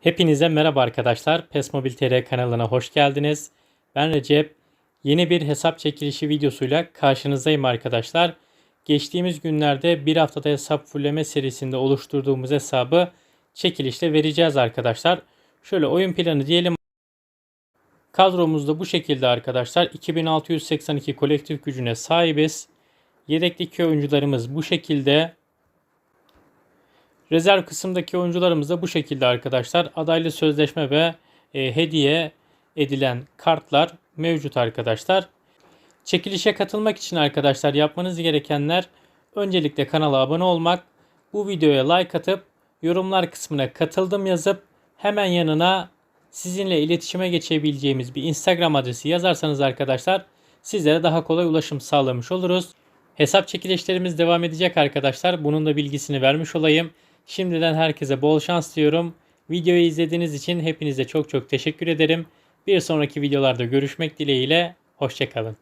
Hepinize merhaba arkadaşlar. PES Mobil TR kanalına hoş geldiniz. Ben Recep. Yeni bir hesap çekilişi videosuyla karşınızdayım arkadaşlar. Geçtiğimiz günlerde bir haftada hesap fulleme serisinde oluşturduğumuz hesabı çekilişle vereceğiz arkadaşlar. Şöyle oyun planı diyelim. Kadromuzda bu şekilde arkadaşlar. 2682 kolektif gücüne sahibiz. Yedekteki oyuncularımız bu şekilde. Rezerv kısımdaki oyuncularımız da bu şekilde arkadaşlar. Adaylı sözleşme ve e, hediye edilen kartlar mevcut arkadaşlar. Çekilişe katılmak için arkadaşlar yapmanız gerekenler öncelikle kanala abone olmak, bu videoya like atıp yorumlar kısmına katıldım yazıp hemen yanına sizinle iletişime geçebileceğimiz bir Instagram adresi yazarsanız arkadaşlar sizlere daha kolay ulaşım sağlamış oluruz. Hesap çekilişlerimiz devam edecek arkadaşlar. Bunun da bilgisini vermiş olayım. Şimdiden herkese bol şans diyorum. Videoyu izlediğiniz için hepinize çok çok teşekkür ederim. Bir sonraki videolarda görüşmek dileğiyle. Hoşçakalın.